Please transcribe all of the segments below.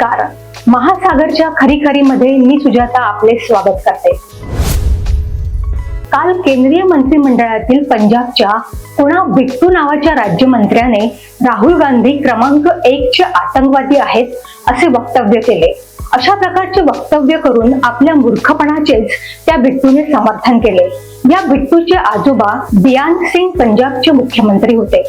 नमस्कार. महासागरच्या खरी मध्ये मी सुजाता आपले स्वागत करते. काल केंद्रीय मंत्रिमंडळातील पंजाबच्या कुणा बिट्टू नावाच्या राज्यमंत्र्याने राहुल गांधी क्रमांक एक चे आतंकवादी आहेत असे वक्तव्य केले. अशा प्रकारचे वक्तव्य करून आपल्या मूर्खपणाचेच त्या बिट्टूने समर्थन केले. या बिट्टूचे आजोबा बियान सिंग पंजाबचे मुख्यमंत्री होते.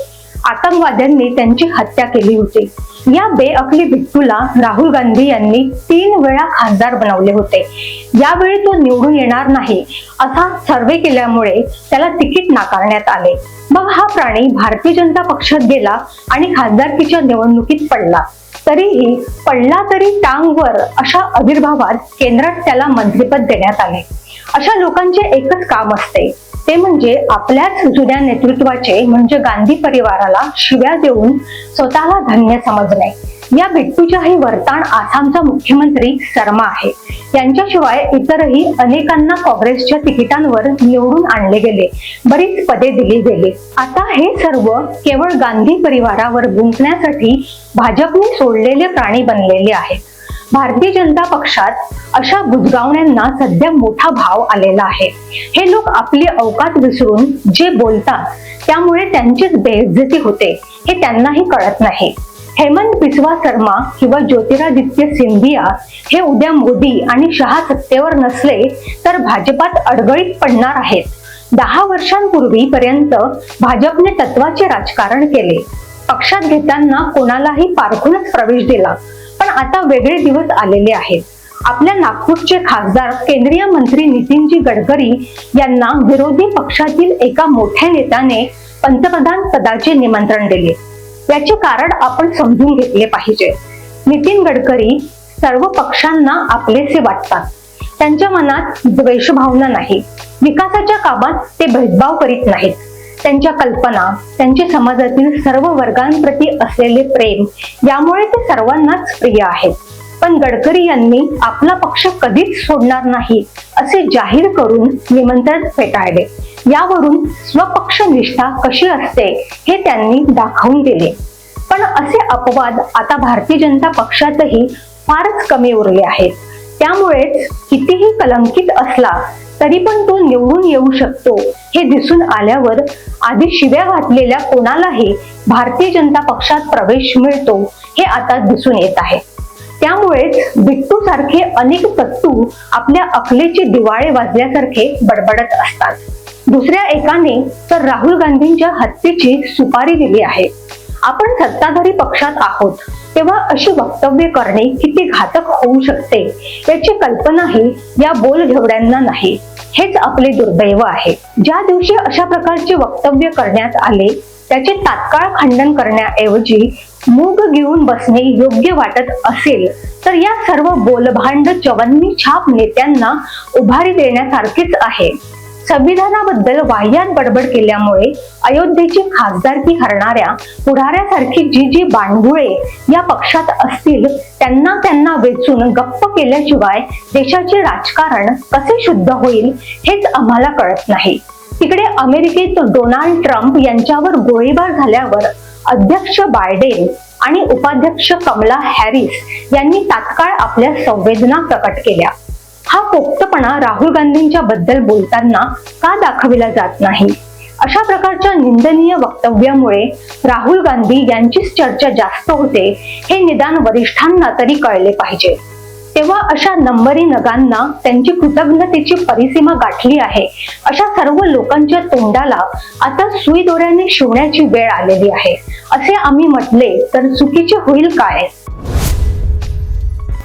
आतंकवाद्यांनी त्यांची हत्या केली होती. या बेअकली बिट्टूला राहुल गांधी यांनी तीन वेळा खासदार बनवले होते. यावेळी तो निवडून येणार नाही असा सर्वे केल्यामुळे त्याला तिकीट नाकारण्यात आले. मग हा प्राणी भारतीय जनता पक्षात गेला आणि खासदारकीच्या निवडणुकीत पडला. तरीही पडला तरी टांगवर अशा आविर्भावात केंद्रात त्याला मंत्रिपद देण्यात आले. अशा लोकांचे एकच काम असते ते म्हणजे आपल्याच जुन्या नेतृत्वाचे म्हणजे गांधी परिवाराला शिव्या देऊन स्वतःला धन्य समजणे. या बिट्टूच्या हे वर्तान आसामचा मुख्यमंत्री शर्मा आहे. यांच्याशिवाय इतरही अनेकांना काँग्रेसच्या तिकिटांवर निवडून आणले गेले. बरीच पदे दिली गेली. आता हे सर्व केवळ गांधी परिवारावर गुंतण्यासाठी भाजपने सोडलेले प्राणी बनलेले आहेत. भारतीय जनता पक्षात अशा बुजगावण्यांना सध्या मोठा भाव आलेला आहे. हे लोक आपली अवकात विसरून जे बोलतात त्यामुळे त्यांचीच बेइज्जती होते हे त्यांनाही कळत नाही. हेमंत बिस्वा शर्मा किंवा ज्योतिरादित्य सिंधिया हे उद्या मोदी आणि शहा सत्तेवर नसले तर भाजपात अडगळीत पडणार आहेत. दहा वर्षांपूर्वी पर्यंत भाजपने तत्वाचे राजकारण केले. पक्षात घेताना कोणालाही पारखूनच प्रवेश दिला. पण आता वेगळे दिवस आलेले आहेत. आपल्या नागपूरचे खासदार केंद्रीय मंत्री नितीनजी गडकरी यांना विरोधी पक्षातील एका मोठ्या नेत्याने पंतप्रधान पदाचे निमंत्रण दिले. याचे कारण आपण समजून घेतले पाहिजे. नितीन गडकरी सर्व पक्षांना आपलेसे वाटतात. त्यांच्या मनात द्वेषभावना नाही. विकासाच्या कामात ते भेदभाव करीत नाहीत. त्यांच्या कल्पना त्यांचे समाजातील सर्व वर्गांप्रती असलेले प्रेम यामुळे ते सर्वांनाच प्रिय आहेत. पण गडकरी यांनी आपला पक्ष कधीच सोडणार नाही असे जाहीर करून निमंत्रण फेटाळले. यावरून स्वपक्ष निष्ठा कशी असते हे त्यांनी दाखवून दिले. पण असे अपवाद आता भारतीय जनता पक्षातही फारच कमी उरले आहेत. त्यामुळेच कितीही कलंकित असला तरी पण तो निवडून येऊ शकतो. हे दिसून आल्यावर आधी शिव्या घातलेल्या कोणालाही भारतीय जनता पक्षात प्रवेश मिळतो हे आता दिसून येत आहे. त्यामुळेच बिट्टू सारखे अनेक तत्तू आपल्या अकलेचे दिवाळे वाजल्यासारखे बडबडत असतात. दुसऱ्या एकाने तर राहुल गांधींच्या हत्येची सुपारी दिली आहे. आपण सत्ताधारी पक्षात आहोत. तेव्हा अशी वक्तव्य करणे किती घातक होऊ शकते याची कल्पनाही या बोलघेवड्यांना नाही. हेच आपले दुर्दैव आहे. ज्या दिवशी अशा प्रकारचे वक्तव्य करण्यात आले त्याचे तात्काळ खंडन करण्याऐवजी मूग घेऊन बसणे योग्य वाटत असेल तर या सर्व बोलभांड चवन्नी छाप नेत्यांना उभारी देण्यासारखेच आहे. संविधानाबद्दल वाह्यात बडबड केल्यामुळे अयोध्येची खासदारकी हरणाऱ्या पुढाऱ्यासारखी जी जी बांडगुळे या पक्षात असतील त्यांना त्यांना वेचून गप्प केल्याशिवाय देशाचे राजकारण कसे शुद्ध होईल हेच आम्हाला कळत नाही. तिकडे अमेरिकेत डोनाल्ड ट्रम्प यांच्यावर गोळीबार झाल्यावर अध्यक्ष बायडेन आणि उपाध्यक्ष कमला हॅरिस यांनी तात्काळ आपल्या संवेदना प्रकट केल्या. हा पोक्तपणा राहुल गांधींच्या बद्दल बोलताना का दाखविला जात नाही? अशा प्रकारच्या निंदनीय वक्तव्यामुळे राहुल गांधी यांचीच चर्चा जास्त होते हे निदान वरिष्ठांना तरी कळले पाहिजे. तेव्हा अशा नंबरी नगांना त्यांची कृतज्ञतेची परिसीमा गाठली आहे अशा सर्व लोकांच्या तोंडाला आता सुई दोऱ्याने शिवण्याची वेळ आलेली आहे असे आम्ही म्हटले तर चुकीचे होईल काय?